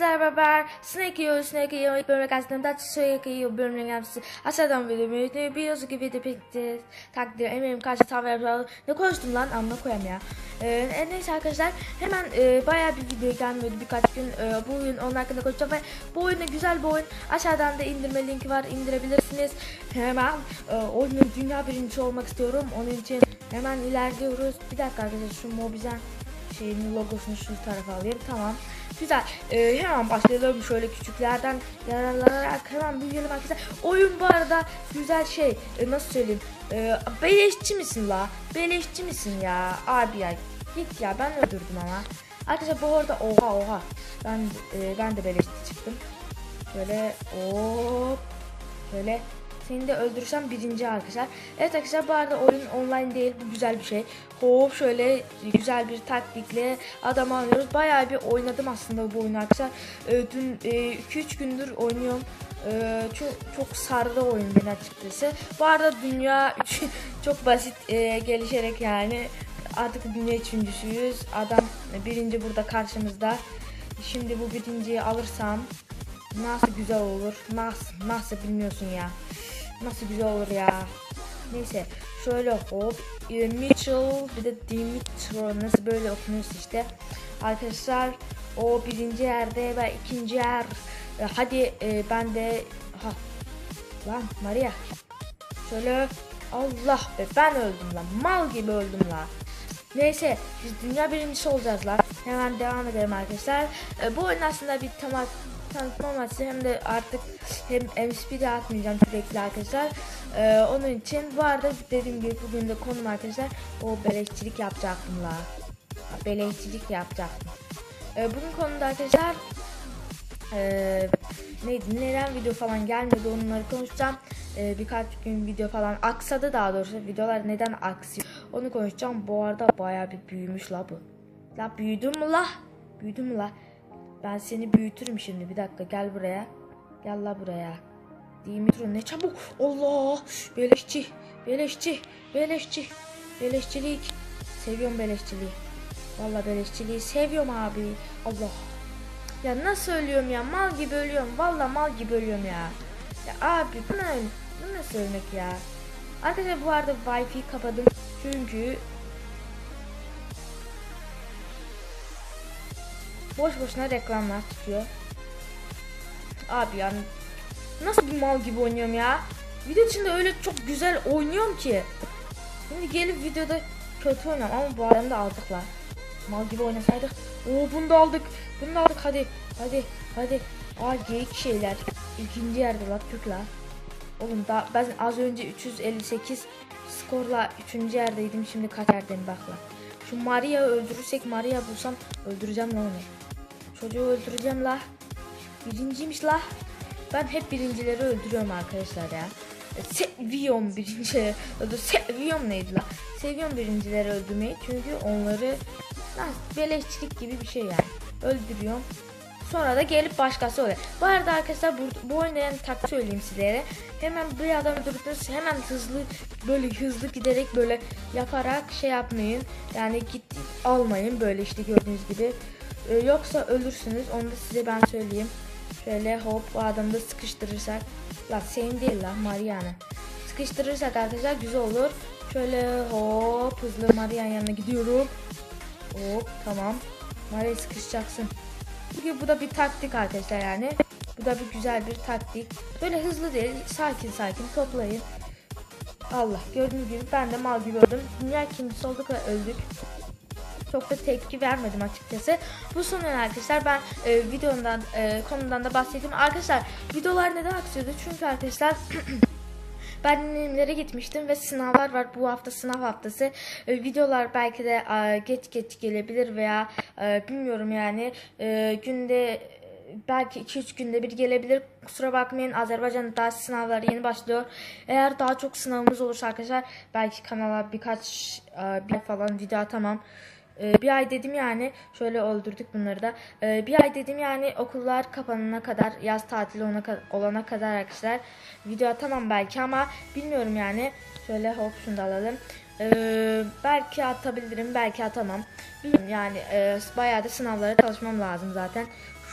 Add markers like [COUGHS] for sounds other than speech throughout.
Sizlerle beraber Snake yiyor, Snake yiyor, ilk bölüm gazetesinden Snake yiyor bölümünün yapısı. Aşağıdan videomu yönetmeyi biliyorsun ki video pekti takdir eminim karşı tavır yapıyor. Ne konuştum lan amına koyayım ya. Ee, neyse arkadaşlar hemen e, bayağı bir video gelmedi birkaç gün. E, bu oyun onun hakkında konuşacağım ve bu oyun da güzel bir oyun. Aşağıdan da indirme linki var indirebilirsiniz. Hemen e, oyunun dünya birincisi olmak istiyorum. Onun için hemen ilerliyoruz. Bir dakika arkadaşlar şu Mobizen şeyinin logosunu şu tarafa alayım. Tamam. Güzel. Ee, hemen başlayalım şöyle küçüklerden yararlanarak hemen büyüyelim arkadaşlar. Oyun bu arada güzel şey. Ee, nasıl söyleyeyim? Ee, beleşçi misin la? Beleşçi misin ya? Abi ya git ya ben öldürdüm ama. Arkadaşlar bu arada oha oha. Ben e, ben de beleşçi çıktım. Şöyle hop. Şöyle seni de öldürürsem birinci arkadaşlar. Evet arkadaşlar bu arada oyun online değil bu güzel bir şey. Hop şöyle güzel bir taktikle adam alıyoruz. Bayağı bir oynadım aslında bu oyunu arkadaşlar. Ee, dün 2-3 gündür oynuyorum. Ee, çok, çok sardı oyun beni açıkçası. Bu arada dünya [LAUGHS] çok basit e, gelişerek yani artık dünya üçüncüsüyüz. Adam birinci burada karşımızda. Şimdi bu birinciyi alırsam nasıl güzel olur. Nasıl nasıl bilmiyorsun ya. Nasıl güzel olur ya. Neyse şöyle hop e, Mitchell bir de Dimitro nasıl böyle okunuyorsa işte. Arkadaşlar o birinci yerde ve ikinci yer. E, hadi e, ben de ha lan Maria. Şöyle Allah be ben öldüm lan mal gibi öldüm lan. Neyse biz dünya birincisi olacağız lan. Hemen devam edelim arkadaşlar. E, bu oyun aslında bir tamam tanıtma amaçlı hem de artık hem MSP de atmayacağım sürekli arkadaşlar. Ee, onun için bu arada dediğim gibi bugün de konum arkadaşlar o beleşçilik yapacaktım la. Beleşçilik yapacaktım. Ee, bugün konuda arkadaşlar ee, neydi neden video falan gelmedi onları konuşacağım. Ee, birkaç gün video falan aksadı daha doğrusu videolar neden aksıyor onu konuşacağım. Bu arada bayağı bir büyümüş la bu. La büyüdün mü la? Büyüdün mü la? Ben seni büyütürüm şimdi. Bir dakika gel buraya. Gel la buraya. Dimitro ne çabuk. Allah. Beleşçi. Beleşçi. Beleşçi. Beleşçilik. Seviyorum beleşçiliği. Valla beleşçiliği seviyorum abi. Allah. Ya nasıl ölüyorum ya? Mal gibi ölüyorum. Valla mal gibi ölüyorum ya. Ya abi bu ne? Bu nasıl ölmek ya? Arkadaşlar bu arada wifi kapadım. Çünkü boş boşuna reklamlar tutuyor. Abi yani nasıl bir mal gibi oynuyorum ya? Video içinde öyle çok güzel oynuyorum ki. Şimdi gelip videoda kötü oynuyorum ama bu adamı da aldık la. Mal gibi oynasaydık. Oo bunu da aldık. Bunu da aldık hadi. Hadi. Hadi. Aa geyik şeyler. İkinci yerde la Türk. Oğlum da ben az önce 358 skorla üçüncü yerdeydim. Şimdi kaç yerdeyim bak. Şu Maria'yı öldürürsek Maria bulsam öldüreceğim lan onu. Çocuğu öldüreceğim la. Birinciymiş la. Ben hep birincileri öldürüyorum arkadaşlar ya. Seviyorum birincileri. Seviyorum neydi la? Seviyorum birincileri öldürmeyi çünkü onları lan beleşçilik gibi bir şey yani. Öldürüyorum. Sonra da gelip başkası oluyor. Bu arada arkadaşlar bu, bu oyunda yani tak söyleyeyim sizlere. Hemen bir adam öldürdünüz hemen hızlı böyle hızlı giderek böyle yaparak şey yapmayın. Yani git almayın böyle işte gördüğünüz gibi. Ee, yoksa ölürsünüz. Onu da size ben söyleyeyim. Şöyle hop bu adamı da sıkıştırırsak. La senin değil la Mariana. Sıkıştırırsak arkadaşlar güzel olur. Şöyle hop hızlı Maria'nın yanına gidiyorum. Hop tamam. Maria sıkışacaksın. Çünkü bu da bir taktik arkadaşlar yani. Bu da bir güzel bir taktik. Böyle hızlı değil sakin sakin toplayın. Allah gördüğünüz gibi ben de mal gibi öldüm. Dünya ikincisi olduk ve öldük çok da tepki vermedim açıkçası. Bu son arkadaşlar ben e, videodan e, konudan da bahsedeyim. Arkadaşlar videolar neden aksıyordu? Çünkü arkadaşlar [CLEARS THROAT] Ben dinlemelere gitmiştim ve sınavlar var. Bu hafta sınav haftası. E, videolar belki de e, geç geç gelebilir veya e, bilmiyorum yani e, günde belki 2-3 günde bir gelebilir. Kusura bakmayın Azerbaycan'da daha sınavlar yeni başlıyor. Eğer daha çok sınavımız olursa arkadaşlar belki kanala birkaç e, bir falan video atamam. Ee, bir ay dedim yani şöyle öldürdük bunları da. Ee, bir ay dedim yani okullar kapanana kadar yaz tatili ona, olana kadar arkadaşlar video atamam belki ama bilmiyorum yani. Şöyle hop şunu da alalım. Ee, belki atabilirim belki atamam. Bilmiyorum yani e, bayağı da sınavlara çalışmam lazım zaten.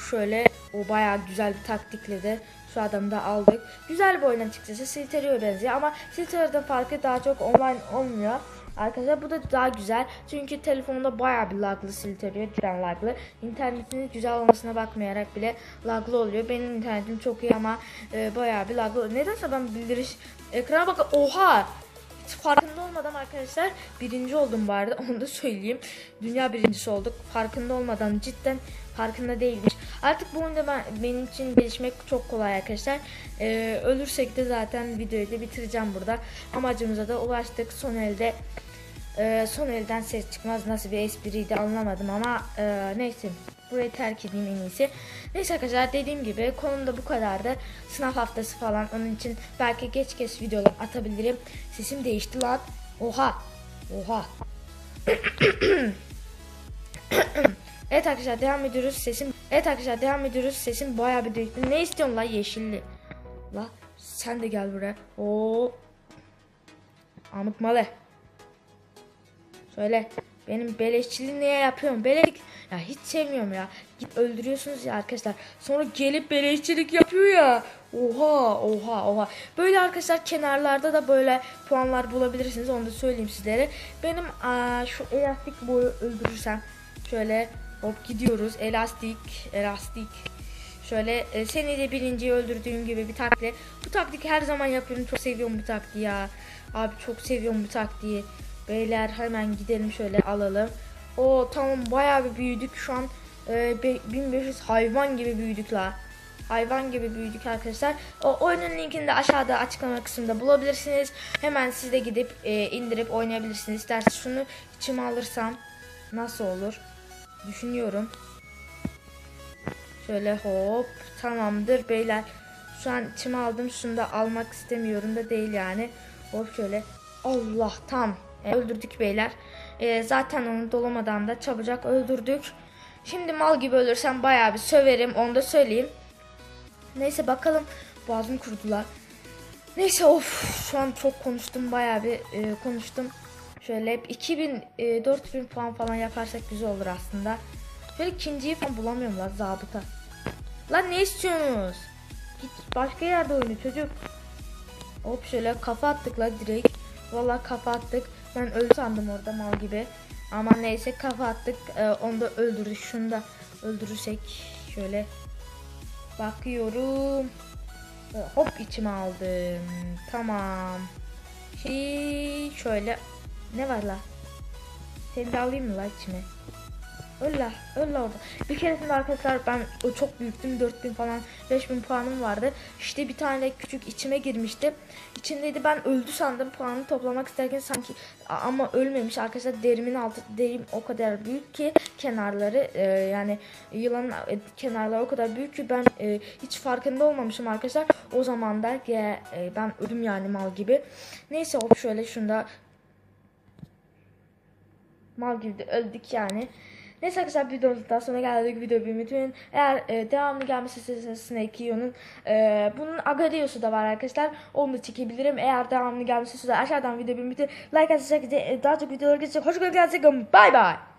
Şöyle O bayağı güzel bir taktikle de şu adamı da aldık. Güzel bir oyun açıkçası. Silterio'ya benziyor ama Silterio'dan farkı daha çok online olmuyor. Arkadaşlar bu da daha güzel. Çünkü telefonda bayağı bir laglı Silterio. Cidden laglı. İnternetinin güzel olmasına bakmayarak bile laglı oluyor. Benim internetim çok iyi ama e, bayağı bir laglı oluyor. Nedense ben bildiriş ekrana bakın. Oha! Farkında olmadan arkadaşlar birinci oldum bu arada [LAUGHS] onu da söyleyeyim. Dünya birincisi olduk. Farkında olmadan cidden farkında değilmiş. Artık bu oyunda ben, benim için gelişmek çok kolay arkadaşlar. Ee, ölürsek de zaten videoyu da bitireceğim burada. Amacımıza da ulaştık. Son elde e, son elden ses çıkmaz. Nasıl bir espriydi anlamadım ama e, neyse. Burayı terk edeyim en iyisi. Neyse arkadaşlar dediğim gibi konum da bu kadardı. Sınav haftası falan onun için belki geç geç videolar atabilirim. Sesim değişti lan. Oha. Oha. [COUGHS] evet arkadaşlar devam ediyoruz. Sesim Evet arkadaşlar devam ediyoruz. Sesim bayağı bir değişti. Ne istiyorsun la yeşilli? La sen de gel buraya. Oo. Amık male. Söyle. Benim beleşçiliği niye yapıyorum? Beleşçilik ya hiç sevmiyorum ya. Git öldürüyorsunuz ya arkadaşlar. Sonra gelip beleşçilik yapıyor ya. Oha oha oha. Böyle arkadaşlar kenarlarda da böyle puanlar bulabilirsiniz. Onu da söyleyeyim sizlere. Benim aa, şu elastik boyu öldürürsem şöyle hop gidiyoruz. Elastik elastik. Şöyle e, seni de birinciyi öldürdüğüm gibi bir taktik. Bu taktik her zaman yapıyorum. Çok seviyorum bu taktiği ya. Abi çok seviyorum bu taktiği. Beyler hemen gidelim şöyle alalım. O tamam bayağı bir büyüdük şu an. E, be- 1500 hayvan gibi büyüdük la. Hayvan gibi büyüdük arkadaşlar. O oyunun linkini de aşağıda açıklama kısmında bulabilirsiniz. Hemen siz de gidip e, indirip oynayabilirsiniz. İsterseniz şunu içime alırsam nasıl olur? Düşünüyorum. Şöyle hop tamamdır beyler. Şu an içime aldım. Şunu da almak istemiyorum da değil yani. Hop şöyle. Allah tam. E, öldürdük beyler. E, zaten onu dolamadan da çabucak öldürdük. Şimdi mal gibi ölürsem bayağı bir söverim. Onu da söyleyeyim. Neyse bakalım. Boğazım kurudular. Neyse of şu an çok konuştum bayağı bir e, konuştum. Şöyle hep 2000 e, 4000 puan falan yaparsak güzel olur aslında. Şöyle ikinciyi falan bulamıyorum lan zabıta. Lan ne istiyorsunuz? Git başka yerde oyna çocuk. Hop şöyle kafa attık la direkt. Valla kafa attık. Ben öldü sandım orada mal gibi. Ama neyse kafa attık. Ee, onu da öldürdük. Şunu da öldürürsek şöyle bakıyorum. Ee, Hop içime aldım. Tamam. Şey şöyle ne var la? Seni de alayım mı la içime? Öl la orada. Bir keresinde arkadaşlar ben o çok büyüktüm 4000 falan 5000 puanım vardı. İşte bir tane küçük içime girmişti. İçindeydi ben öldü sandım puanı toplamak isterken sanki ama ölmemiş arkadaşlar derimin altı derim o kadar büyük ki kenarları e, yani yılanın e, kenarları o kadar büyük ki ben e, hiç farkında olmamışım arkadaşlar. O zaman da e, ben öldüm yani mal gibi. Neyse hop şöyle şunda mal gibi öldük yani. Neyse arkadaşlar videomuzun daha sonra geldik. Videoyu unutmayın. Eğer e, devamlı gelmesi istiyorsanız Snake Yo'nun e, bunun Agarios'u da var arkadaşlar. Onu da çekebilirim. Eğer devamlı gelmesi istiyorsanız aşağıdan videoyu bir unutmayın. Like atacak e, daha çok videolar gelecek. Hoşçakalın. Bye bye.